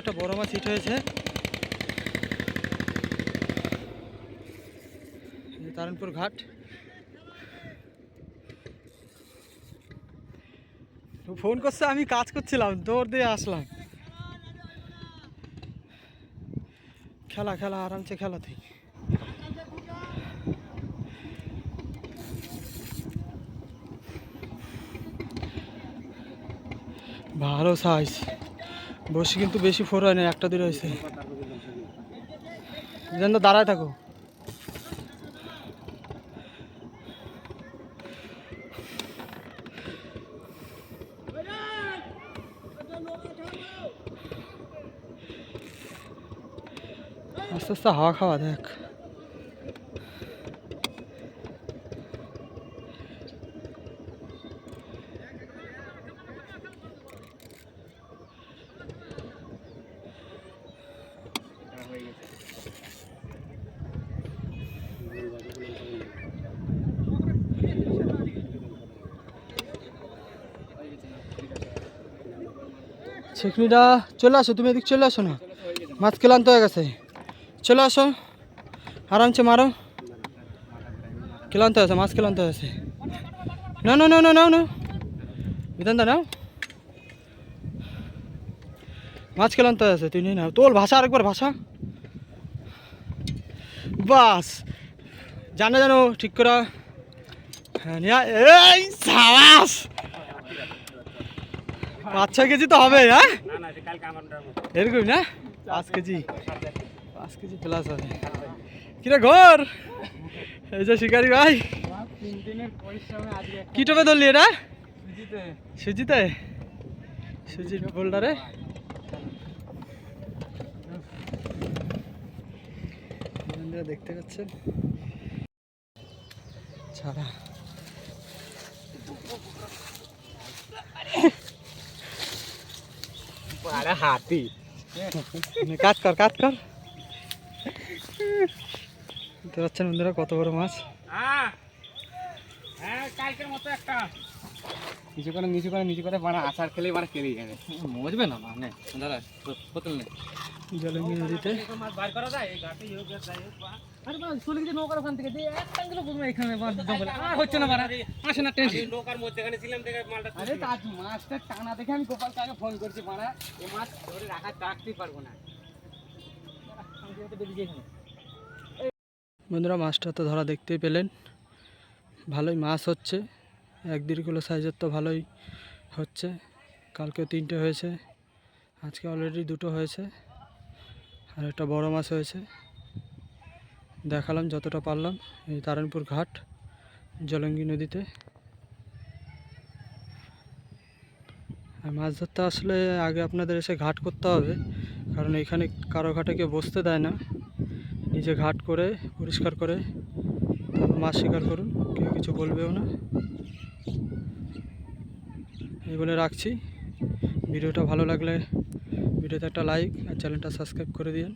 একটা বড় মাছ হিট হয়েছে। তারণপুর ঘাট। ফোন করছে, আমি কাজ করছিলাম, দৌড় দিয়ে আসলাম। খেলা খেলা, আরামসে খেলা থেকে ভালো সাইজ বসি কিন্তু বেশি ফোর হয় না, একটা দূরে হয়েছে। যেন দাঁড়ায় থাকো। আস্তে আস্তে হাওয়া খাওয়া দেখ। ছেকনিটা চলে আসো, তুমি এদিক চলে আসো না। মাছ ক্লান্ত হয়ে গেছে। চলে আসো, আরামসে মারো। ক্লান্ত হয়েছে মাছ ক্লান্ত হয়েছে না না না না নাও নাও। বিধানদা নাও। মাছ ক্লান্ত হয়েছে তুই নিয়ে নাও। তোর ভাষা, আরেকবার ভাষা। বাস। জানো জানো, ঠিক করা। হ্যাঁ নিয়ে এই সাবাস! পাঁচ ছয় কেজি তো হবে হ্যাঁ? এরকম না? পাঁচ কেজি। পাঁচ কেজি প্লাস হবে। কিরে ঘর? এই যে শিকারি ভাই। কি টোপে ধরলি এটা? সুজিতে? সুজির বোল্ডারে? দেখতে পাচ্ছেন? ছাড়া। হাতি। কাট কর, কাজ কর। দেখতে পাচ্ছেন বন্ধুরা কত বড় মাছ। হ্যাঁ কালকের মতো একটা। নিচু করে নিচু করে নিচু করে মানে আচার খেলে মানে কেড়ে গেছে মজবে না মানে দাদা বোতল নেই জলঙ্গি নদীতে মাছ বার করা যায়? ঘাটে হোক যাই আরে বাবা চলে গেছে নৌকার ওখান থেকে যে একটা গেলো বুঝব এখানে জঙ্গলে আর হচ্ছে না বাড়া আসে না টেনশন নৌকার মধ্যেখানে ছিলাম দেখে মালটা আরে তা মাছটা টানা দেখে আমি গোপাল কাকে ফোন করছি বাড়া এই মাছ ধরে রাখা রাখতেই পারব না। বন্ধুরা মাছটা তো ধরা দেখতেই পেলেন। ভালোই মাছ হচ্ছে। এক দেড় কিলো সাইজের তো ভালোই হচ্ছে। কালকেও তিনটে হয়েছে, আজকে অলরেডি দুটো হয়েছে আর একটা বড় মাছ হয়েছে। দেখালাম যতটা পারলাম এই তারানপুর ঘাট, জলঙ্গি নদীতে। মাছ ধরতে আসলে আগে আপনাদের এসে ঘাট করতে হবে, কারণ এখানে কারও ঘাটে কেউ বসতে দেয় না। নিজে ঘাট করে, পরিষ্কার করে মাছ শিকার করুন, কেউ কিছু বলবেও না। এই বলে রাখছি। ভিডিওটা ভালো লাগলে ভিডিওতে একটা লাইক আর চ্যানেলটা সাবস্ক্রাইব করে দিন